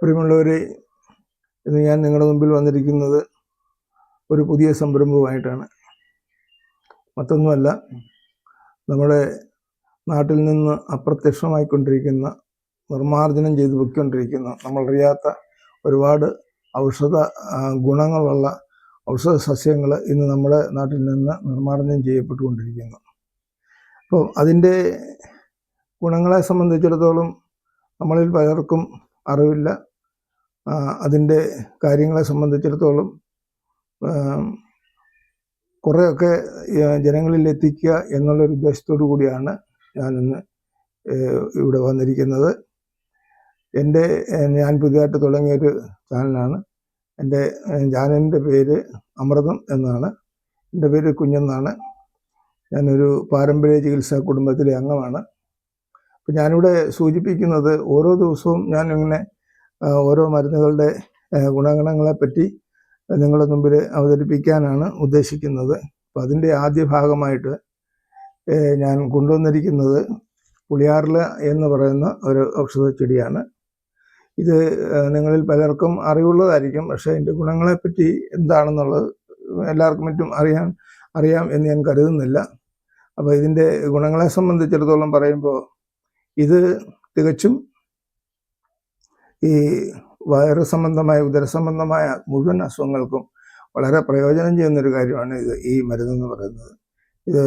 പ്രിയമുള്ളവരെ ഇന്ന് ഞാൻ നിങ്ങളുടെ മുമ്പിൽ വന്നിരിക്കുന്നത് ഒരു പുതിയ സംരംഭവുമായിട്ടാണ്. മറ്റൊന്നുമല്ല നമ്മുടെ നാട്ടിൽ നിന്ന് അപ്രത്യക്ഷമായിക്കൊണ്ടിരിക്കുന്ന നിർമ്മാർജനം ചെയ്ത് പൊയ്ക്കൊണ്ടിരിക്കുന്ന നമ്മളറിയാത്ത ഒരുപാട് ഔഷധ ഗുണങ്ങളുള്ള ഔഷധ സസ്യങ്ങൾ ഇന്ന് നമ്മുടെ നാട്ടിൽ നിന്ന് നിർമ്മാർജനം ചെയ്യപ്പെട്ടുകൊണ്ടിരിക്കുന്നു. അപ്പോൾ അതിന്റെ ഗുണങ്ങളെ സംബന്ധിച്ചിടത്തോളം നമ്മളിൽ പലർക്കും അറിവില്ല. അതിന്റെ കാര്യങ്ങളെ സംബന്ധിച്ചിടത്തോളം കുറേയൊക്കെ ജനങ്ങളിൽ എത്തിക്കുക എന്നുള്ളൊരു ഉദ്ദേശത്തോടു കൂടിയാണ് ഞാനിന്ന് ഇവിടെ വന്നിരിക്കുന്നത്. എന്റെ ഞാൻ പുതിയതായിട്ട് തുടങ്ങിയൊരു ചാനലാണ്. എന്റെ ചാനലിന്റെ പേര് അമൃതം എന്നാണ്. എന്റെ പേര് കുഞ്ഞെന്നാണ്. ഞാനൊരു പാരമ്പര്യ ചികിത്സാ കുടുംബത്തിലെ അംഗമാണ്. അപ്പം ഞാനിവിടെ സൂചിപ്പിക്കുന്നത് ഓരോ ദിവസവും ഞാനിങ്ങനെ ഓരോ മരുന്നുകളുടെ ഗുണഗണങ്ങളെപ്പറ്റി ഗുണഗണങ്ങളെ പറ്റി നിങ്ങളുടെ മുമ്പിൽ അവതരിപ്പിക്കാനാണ് ഉദ്ദേശിക്കുന്നത്. അപ്പം അതിന്റെ ആദ്യ ഭാഗമായിട്ട് ഞാൻ കൊണ്ടുവന്നിരിക്കുന്നത് പുളിയാറില എന്ന് പറയുന്ന ഒരു ഔഷധ ചെടിയാണ്. ഇത് നിങ്ങളിൽ പലർക്കും അറിവുള്ളതായിരിക്കും പക്ഷേ അതിന്റെ ഗുണങ്ങളെപ്പറ്റി എന്താണെന്നുള്ളത് എല്ലാവർക്കും മറ്റും അറിയാൻ അറിയാം എന്ന് ഞാൻ കരുതുന്നില്ല. അപ്പോൾ ഇതിന്റെ ഗുണങ്ങളെ സംബന്ധിച്ചിടത്തോളം പറയുമ്പോൾ ഇത് തികച്ചും ഈ വയറ് സംബന്ധമായ ഉദര സംബന്ധമായ മുഴുവൻ അസുഖങ്ങൾക്കും വളരെ പ്രയോജനം ചെയ്യുന്ന ഒരു കാര്യമാണ് ഇത് ഈ മരുന്നെന്ന് പറയുന്നത്. ഇത്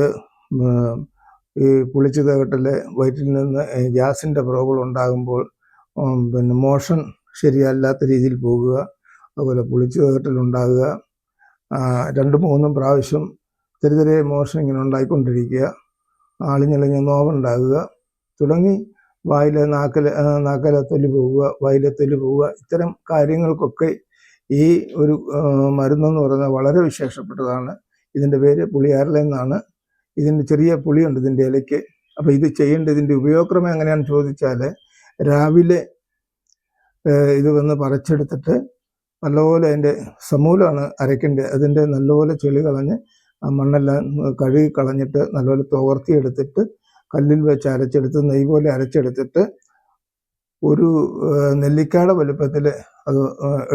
ഈ പുളിച്ചു തകട്ടിലെ വയറ്റിൽ നിന്ന് ഗ്യാസിന്റെ പ്രോബ്ലം ഉണ്ടാകുമ്പോൾ പിന്നെ മോഷൻ ശരിയല്ലാത്ത രീതിയിൽ പോകുക അതുപോലെ പുളിച്ചു തകട്ടിലുണ്ടാകുക രണ്ടും മൂന്നും പ്രാവശ്യം ചെറിയ ചെറിയ മോഷൻ ഇങ്ങനെ ഉണ്ടായിക്കൊണ്ടിരിക്കുക ആളിഞ്ഞളിഞ്ഞ നോവുണ്ടാകുക തുടങ്ങി വായിലെ നാക്കൽ നാക്കല തൊലി പോവുക വായിലെ തൊലി പോവുക ഇത്തരം കാര്യങ്ങൾക്കൊക്കെ ഈ ഒരു മരുന്നെന്ന് പറയുന്നത് വളരെ വിശേഷപ്പെട്ടതാണ്. ഇതിന്റെ പേര് പുളിയാരലെന്നാണ് ഇതിന്റെ ചെറിയ പുളിയുണ്ട് ഇതിന്റെ ഇലയ്ക്ക്. അപ്പോൾ ഇത് ചെയ്യേണ്ട ഇതിന്റെ ഉപയോഗക്രമം എങ്ങനെയാണെന്ന് ചോദിച്ചാൽ രാവിലെ ഇത് വന്ന് പറിച്ചെടുത്തിട്ട് നല്ലപോലെ അതിന്റെ സമൂലമാണ് അരയ്ക്കേണ്ടത്. അതിന്റെ നല്ലപോലെ ചെളി കളഞ്ഞ് ആ മണ്ണെല്ലാം കഴുകി കളഞ്ഞിട്ട് നല്ലപോലെ തോർത്തിയെടുത്തിട്ട് കല്ലിൽ വെച്ച് അരച്ചെടുത്ത് നെയ് പോലെ അരച്ചെടുത്തിട്ട് ഒരു നെല്ലിക്കാട വലുപ്പത്തിൽ അത്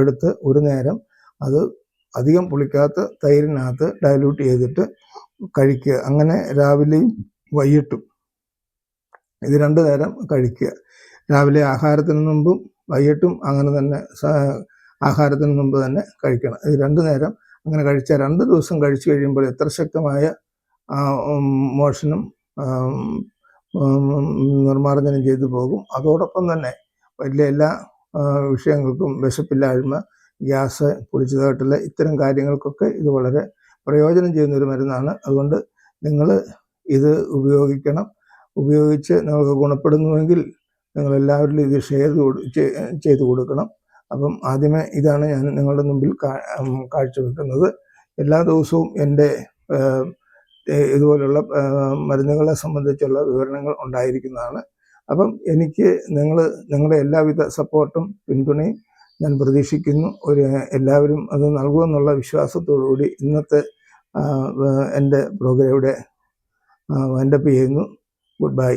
എടുത്ത് ഒരു നേരം അത് അധികം പുളിക്കാത്ത തൈരിനകത്ത് ഡയലൂട്ട് ചെയ്തിട്ട് കഴിക്കുക. അങ്ങനെ രാവിലെയും വൈകിട്ടും ഇത് രണ്ടു നേരം കഴിക്കുക. രാവിലെ ആഹാരത്തിന് മുമ്പും വൈകിട്ടും അങ്ങനെ തന്നെ ആഹാരത്തിന് മുമ്പ് തന്നെ കഴിക്കണം. ഇത് രണ്ടു നേരം അങ്ങനെ കഴിച്ചാൽ രണ്ട് ദിവസം കഴിച്ചു കഴിയുമ്പോൾ എത്ര ശക്തമായ മോഷനും നിർമ്മാർജനം ചെയ്തു പോകും. അതോടൊപ്പം തന്നെ വലിയ എല്ലാ വിഷയങ്ങൾക്കും വിശപ്പില്ലായ്മ ഗ്യാസ് പുളിച്ചുതേട്ടൽ ഇത്തരം കാര്യങ്ങൾക്കൊക്കെ ഇത് വളരെ പ്രയോജനം ചെയ്യുന്ന ഒരു മരുന്നാണ്. അതുകൊണ്ട് നിങ്ങൾ ഇത് ഉപയോഗിക്കണം. ഉപയോഗിച്ച് നിങ്ങൾക്ക് ഗുണപ്പെടുന്നുവെങ്കിൽ നിങ്ങളെല്ലാവരിലും ഇത് ഷെയർ ചെയ്തു കൊടുക്കണം. അപ്പം ആദ്യമേ ഇതാണ് ഞാൻ നിങ്ങളുടെ മുമ്പിൽ കാഴ്ചവെക്കുന്നത്. എല്ലാ ദിവസവും എന്റെ ഇതുപോലുള്ള മരുന്നുകളെ സംബന്ധിച്ചുള്ള വിവരണങ്ങൾ ഉണ്ടായിരിക്കുന്നതാണ്. അപ്പം എനിക്ക് നിങ്ങൾ നിങ്ങളുടെ എല്ലാവിധ സപ്പോർട്ടും പിന്തുണയും ഞാൻ പ്രതീക്ഷിക്കുന്നു. ഒരു എല്ലാവരും അത് നൽകുമെന്നുള്ള വിശ്വാസത്തോടു കൂടി ഇന്നത്തെ എന്റെ പ്രോഗ്രാം ഇവിടെ വൈൻഡപ്പ് ചെയ്യുന്നു. Good bye.